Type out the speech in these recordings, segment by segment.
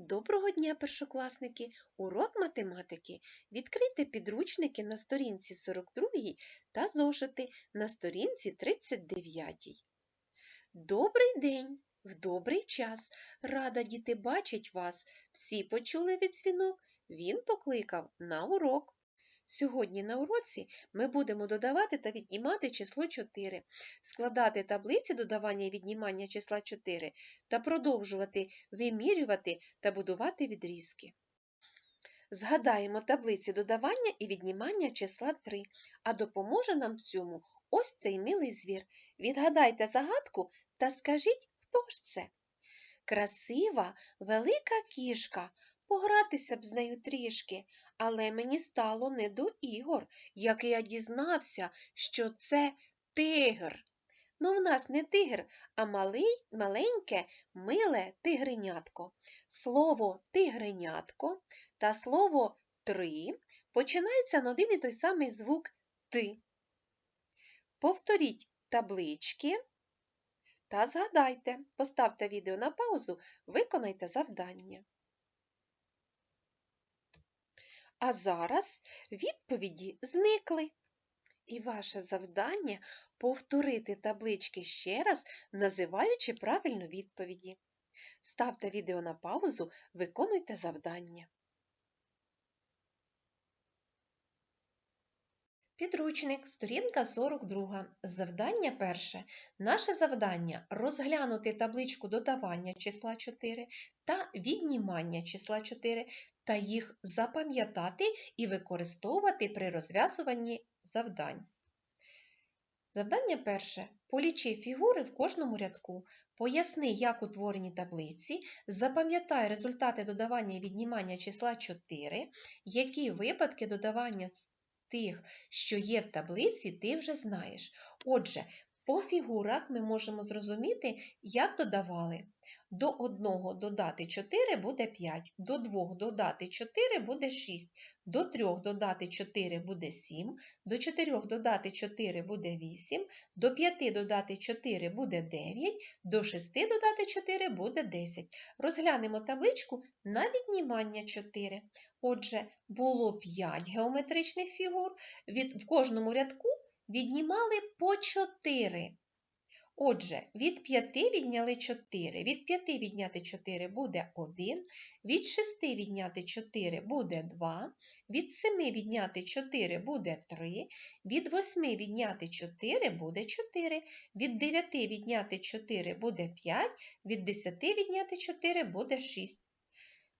Доброго дня, першокласники! Урок математики. Відкрийте підручники на сторінці 42 та зошити на сторінці 39. Добрий день! В добрий час. Рада діти бачить вас. Всі почули від дзвінок. Він покликав на урок. Сьогодні на уроці ми будемо додавати та віднімати число 4, складати таблиці додавання і віднімання числа 4 та продовжувати вимірювати та будувати відрізки. Згадаємо таблиці додавання і віднімання числа 3, а допоможе нам в цьому ось цей милий звір. Відгадайте загадку та скажіть, хто ж це? Красива, велика кішка, погратися б з нею трішки, але мені стало не до ігор, як я дізнався, що це тигр. Ну, в нас не тигр, а малий, маленьке, миле тигренятко. Слово тигренятко та слово три починаються на один і той самий звук ти. Повторіть таблички та згадайте, поставте відео на паузу, виконайте завдання. А зараз відповіді зникли. І ваше завдання повторити таблички ще раз, називаючи правильно відповіді. Ставте відео на паузу, виконуйте завдання. Підручник, сторінка 42. Завдання перше. Наше завдання розглянути табличку додавання числа 4 та віднімання числа 4 та їх запам'ятати і використовувати при розв'язуванні завдань. Завдання перше. Полічи фігури в кожному рядку. Поясни, як утворені таблиці, запам'ятай результати додавання і віднімання числа 4, які випадки додавання з тих, що є в таблиці, ти вже знаєш. Отже, по фігурах ми можемо зрозуміти, як додавали. До 1 додати 4 буде 5, до 2 додати 4 буде 6, до 3 додати 4 буде 7, до 4 додати 4 буде 8, до 5 додати 4 буде 9, до 6 додати 4 буде 10. Розглянемо табличку на віднімання 4. Отже, було 5 геометричних фігур, від, в кожному рядку віднімали по 4. Отже, від 5 відняли 4, від 5 відняти 4 буде 1, від 6 відняти 4 буде 2, від 7 відняти 4 буде 3, від 8 відняти 4 буде 4, від 9 відняти 4 буде 5, від 10 відняти 4 буде 6.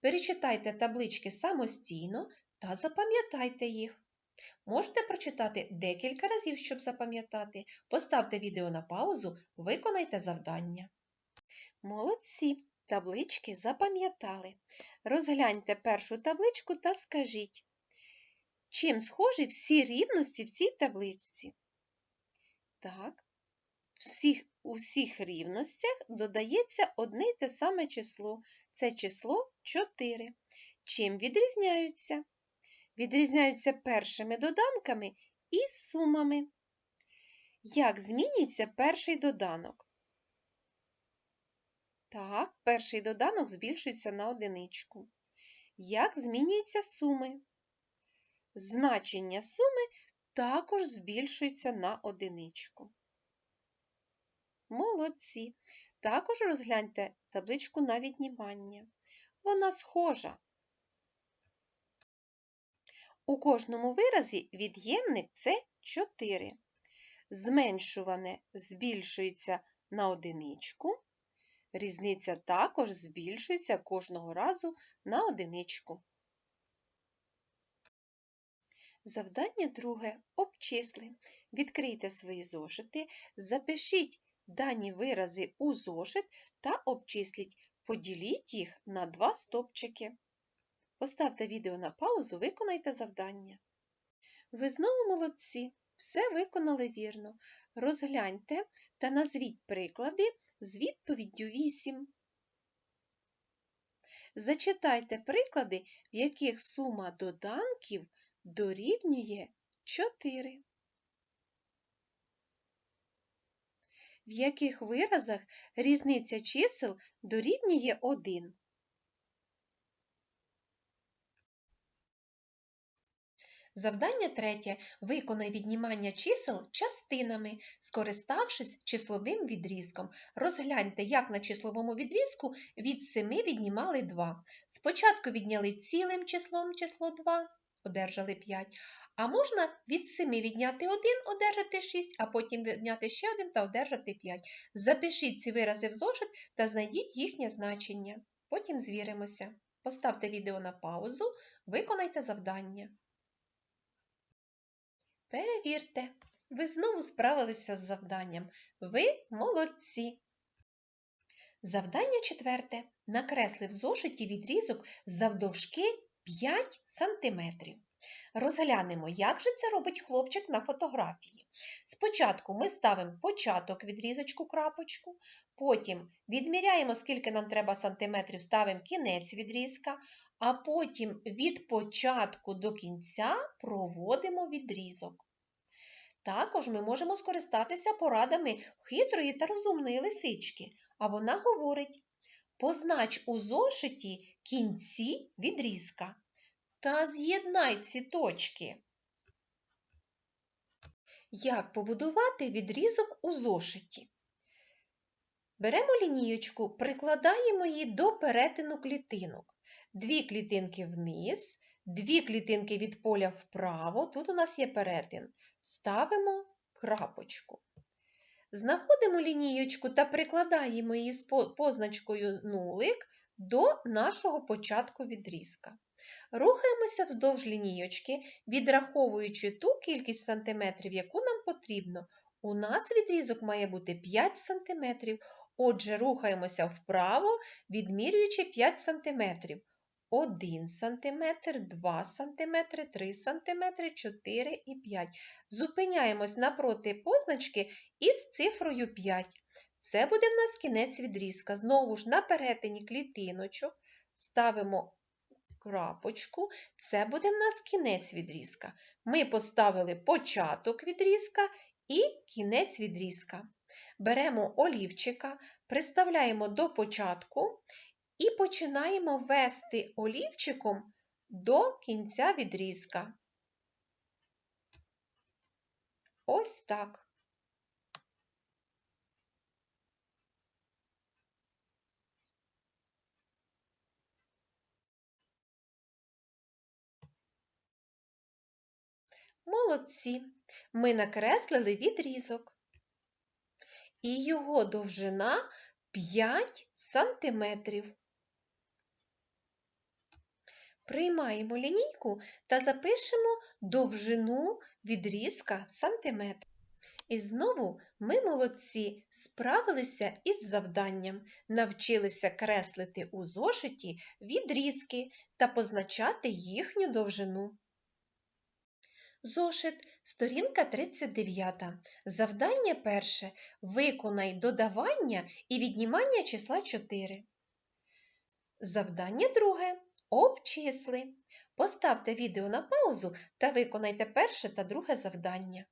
Перечитайте таблички самостійно та запам'ятайте їх. Можете прочитати декілька разів, щоб запам'ятати. Поставте відео на паузу, виконайте завдання. Молодці! Таблички запам'ятали. Розгляньте першу табличку та скажіть, чим схожі всі рівності в цій табличці? Так, всіх, у всіх рівностях додається одне й те саме число. Це число 4. Чим відрізняються? Відрізняються першими доданками і сумами. Як змінюється перший доданок? Так, перший доданок збільшується на одиничку. Як змінюються суми? Значення суми також збільшується на одиничку. Молодці. Також розгляньте табличку на віднімання. Вона схожа. У кожному виразі від'ємник це 4. Зменшуване збільшується на одиничку. Різниця також збільшується кожного разу на одиничку. Завдання друге. Обчисли. Відкрийте свої зошити, запишіть дані вирази у зошит та обчисліть. Поділіть їх на два стопчики. Поставте відео на паузу, виконайте завдання. Ви знову молодці, все виконали вірно. Розгляньте та назвіть приклади з відповіддю 8. Зачитайте приклади, в яких сума доданків дорівнює 4. В яких виразах різниця чисел дорівнює 1. Завдання третє. Виконай віднімання чисел частинами, скориставшись числовим відрізком. Розгляньте, як на числовому відрізку від 7 віднімали 2. Спочатку відняли цілим числом число 2, одержали 5. А можна від 7 відняти 1, одержати 6, а потім відняти ще 1 та одержати 5. Запишіть ці вирази в зошит та знайдіть їхнє значення. Потім звіримося. Поставте відео на паузу, виконайте завдання. Перевірте, ви знову справилися з завданням. Ви молодці. Завдання четверте. Накресли в зошиті відрізок завдовжки 5 см. Розглянемо, як же це робить хлопчик на фотографії. Спочатку ми ставимо початок відрізочку крапочку, потім відміряємо, скільки нам треба сантиметрів, ставимо кінець відрізка, а потім від початку до кінця проводимо відрізок. Також ми можемо скористатися порадами хитрої та розумної лисички, а вона говорить: познач у зошиті кінці відрізка та з'єднай ці точки. Як побудувати відрізок у зошиті? Беремо лінієчку, прикладаємо її до перетину клітинок. Дві клітинки вниз, дві клітинки від поля вправо, тут у нас є перетин. Ставимо крапочку. Знаходимо лінієчку та прикладаємо її з позначкою нулик до нашого початку відрізка. Рухаємося вздовж лінійочки, відраховуючи ту кількість сантиметрів, яку нам потрібно. У нас відрізок має бути 5 см, отже, рухаємося вправо, відмірюючи 5 см. 1 см, 2 см, 3 см, 4 і 5. Зупиняємось напроти позначки із цифрою 5. Це буде в нас кінець відрізка. Знову ж на перетині клітиночок ставимо крапочку. Це буде в нас кінець відрізка. Ми поставили початок відрізка і кінець відрізка. Беремо олівчика, приставляємо до початку і починаємо вести олівчиком до кінця відрізка. Ось так. Молодці! Ми накреслили відрізок. І його довжина 5 сантиметрів. Приймаємо лінійку та запишемо довжину відрізка в сантиметр. І знову ми молодці справилися із завданням, навчилися креслити у зошиті відрізки та позначати їхню довжину. Зошит, сторінка 39. Завдання перше. Виконай додавання і віднімання числа 4. Завдання друге. Обчисли. Поставте відео на паузу та виконайте перше та друге завдання.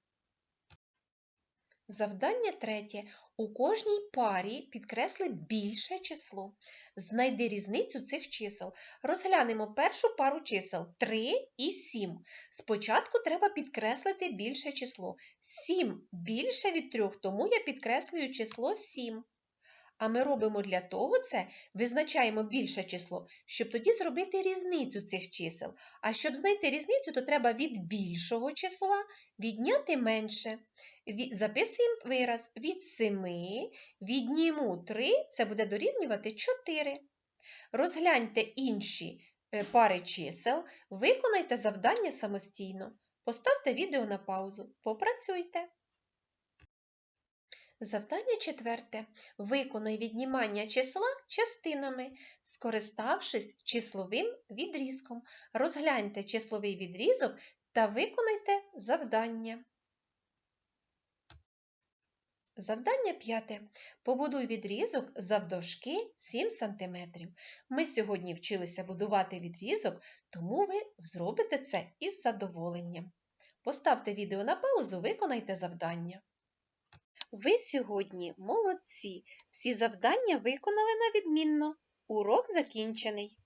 Завдання третє. У кожній парі підкресли більше число. Знайди різницю цих чисел. Розглянемо першу пару чисел 3 і 7. Спочатку треба підкреслити більше число. 7 більше від 3, тому я підкреслюю число 7. А ми робимо для того це, визначаємо більше число, щоб тоді зробити різницю цих чисел. А щоб знайти різницю, то треба від більшого числа відняти менше. Записуємо вираз від 7, відніму 3, це буде дорівнювати 4. Розгляньте інші е, пари чисел, виконайте завдання самостійно. Поставте відео на паузу. Попрацюйте. Завдання четверте. Виконай віднімання числа частинами, скориставшись числовим відрізком. Розгляньте числовий відрізок та виконайте завдання. Завдання п'яте. Побудуй відрізок завдовжки 7 см. Ми сьогодні вчилися будувати відрізок, тому ви зробите це із задоволенням. Поставте відео на паузу, виконайте завдання. Ви сьогодні молодці! Всі завдання виконали на відмінно. Урок закінчений.